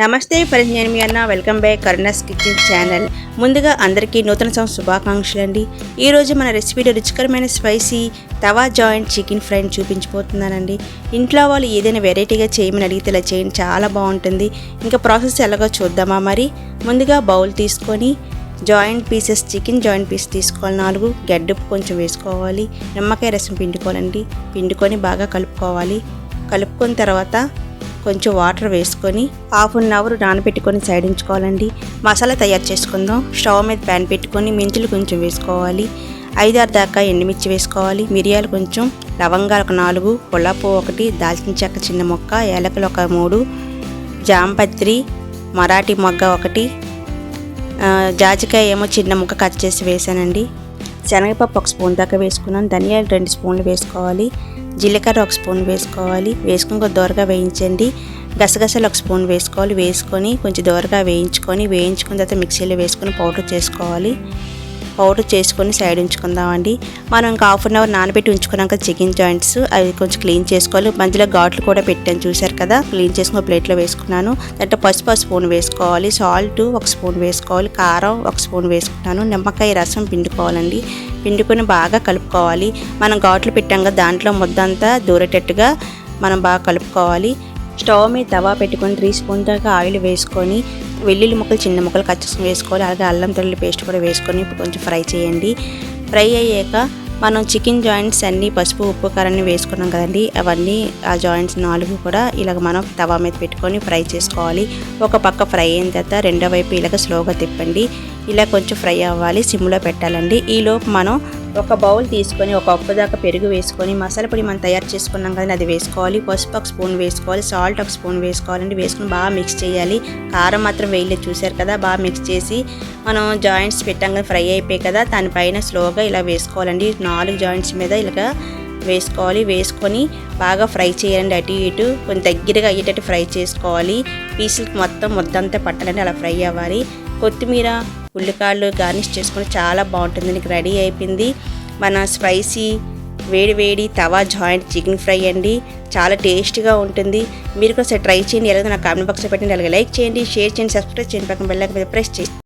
నమస్తే ఫ్రెండ్స్ అన్న. Welcome back Karuna's kitchen channel ముందుగా అందరికీ నూతన సంవత్సరం శుభాకాంక్షలు అండి ఈరోజు మన రెసిపీలో రుచికరమైన స్పైసీ తవా జాయింట్ చికెన్ ఫ్రైని చూపించిపోతున్నానండి ఇంట్లో వాళ్ళు ఏదైనా వెరైటీగా చేయమని అడిగితే ఇలా చేయండి చాలా బాగుంటుంది. ఇంకా ప్రాసెస్ ఎలాగో చూద్దామా మరి? ముందుగా బౌల్ తీసుకొని joint pieces chicken joint piece తీసుకోవాలి. నాలుగు గడ్డపు కొంచెం వేసుకోవాలి. నిమ్మకాయ రసం పిండుకోవాలండి. పిండుకొని బాగా కలుపుకోవాలి. కలుపుకున్న తర్వాత కొంచెం వాటర్ వేసుకొని హాఫ్ అన్ అవర్ నానబెట్టుకొని సైడ్ ఉంచుకోవాలండి మసాలా తయారు చేసుకుందాం. స్టవ్ మీద ప్యాన్ పెట్టుకొని మెంతులు కొంచెం వేసుకోవాలి. ఐదారు దాకా ఎండుమిర్చి వేసుకోవాలి. మిరియాలు కొంచెం లవంగాలు ఒక నాలుగు పుల్లపు ఒకటి దాల్చిన చెక్క చిన్న మొక్క ఏలకలు ఒక మూడు జాంపత్రి మరాఠీ మొగ్గ ఒకటి జాజికాయ ఏమో చిన్న ముక్క కట్ చేసి వేసానండి. శనగపప్పు ఒక స్పూన్ దాకా వేసుకున్నాను. ధనియాలు రెండు స్పూన్లు వేసుకోవాలి. జీలకర్ర ఒక స్పూన్ వేసుకోవాలి. వేసుకొని కొంచెం దోరగా వేయించండి. గసగసలు ఒక స్పూన్ వేసుకోవాలి. వేసుకొని కొంచెం దోరగా వేయించుకొని వేయించుకున్న తర్వాత మిక్సీలో వేసుకొని పౌడర్ చేసుకోవాలి. పౌడర్ చేసుకొని సైడ్ ఉంచుకుందామండి. మనం ఇంకా హాఫ్ అన్ అవర్ నానబెట్టి ఉంచుకున్నాక చికెన్ జాయింట్స్ అవి కొంచెం క్లీన్ చేసుకోవాలి. మధ్యలో ఘాట్లు కూడా పెట్టాను చూశారు కదా? క్లీన్ చేసుకుని ప్లేట్లో వేసుకున్నాను. దాంట్లో పసుపు స్పూన్ వేసుకోవాలి సాల్ట్ ఒక స్పూన్ వేసుకోవాలి కారం ఒక స్పూన్ వేసుకున్నాను నిమ్మకాయ రసం పిండుకోవాలండి. పిండుకొని బాగా కలుపుకోవాలి. మనం ఘాట్లు పెట్టాం కదా దాంట్లో ముద్దంతా దూరేటట్టుగా మనం బాగా కలుపుకోవాలి. స్టవ్ మీద తవా పెట్టుకొని త్రీ స్పూన్ దాకా ఆయిల్ వేసుకొని వెల్లుల్లి ముక్కలు చిన్న ముక్కలు కచ్చేసుకొని వేసుకోవాలి. అలాగే అల్లం తెల్లి పేస్ట్ కూడా వేసుకొని కొంచెం ఫ్రై చేయండి. ఫ్రై అయ్యాక మనం చికెన్ జాయింట్స్ అన్నీ పసుపు ఉప్పు కారాన్ని వేసుకున్నాం కదండి. అవన్నీ ఆ జాయింట్స్ నాలుగు కూడా ఇలాగ మనం తవా మీద పెట్టుకొని ఫ్రై చేసుకోవాలి. ఒక పక్క ఫ్రై అయిన తర్వాత రెండో వైపు ఇలాగ స్లోగా తిప్పండి. ఇలా కొంచెం ఫ్రై అవ్వాలి సిమ్లో పెట్టాలండి. ఈలోపు మనం ఒక బౌల్ తీసుకొని ఒక ఉప్పు దాకా పెరుగు వేసుకొని మసాలా పొడి మనం తయారు చేసుకున్నాం కదా అది వేసుకోవాలి. పసుపు ఒక స్పూన్ వేసుకోవాలి సాల్ట్ ఒక స్పూన్ వేసుకోవాలండి. వేసుకుని బాగా మిక్స్ చేయాలి. కారం మాత్రం వేయలేదు చూసారు కదా బాగా మిక్స్ చేసి మనం జాయింట్స్ పెట్టాం కదా ఫ్రై అయిపోయాయి కదా దానిపైన స్లోగా ఇలా వేసుకోవాలండి. నాలుగు జాయింట్స్ మీద ఇలాగా వేసుకోవాలి. వేసుకొని బాగా ఫ్రై చేయండి అటు ఇటు. కొంచెం దగ్గరగా అయ్యేటట్టు ఫ్రై చేసుకోవాలి. పీసులకు మొత్తం ముద్దంతా పట్టాలండి అలా ఫ్రై అవ్వాలి. కొత్తిమీర ఉల్లికాయలు గార్నిష్ చేసుకుని చాలా బాగుంటుంది. దీనికి రెడీ అయిపోయింది. మన స్పైసీ వేడి వేడి తవా జాయింట్ చికెన్ ఫ్రై అండి. చాలా టేస్టీగా ఉంటుంది. మీరు కూడా ట్రై చేయండి. ఎలాగో నా కామెంట్ బాక్స్లో పెట్టండి. అలాగే లైక్ చేయండి షేర్ చేయండి సబ్స్క్రైబ్ చేయండి. పక్కన బెల్ మీద ప్రెస్ చేయండి.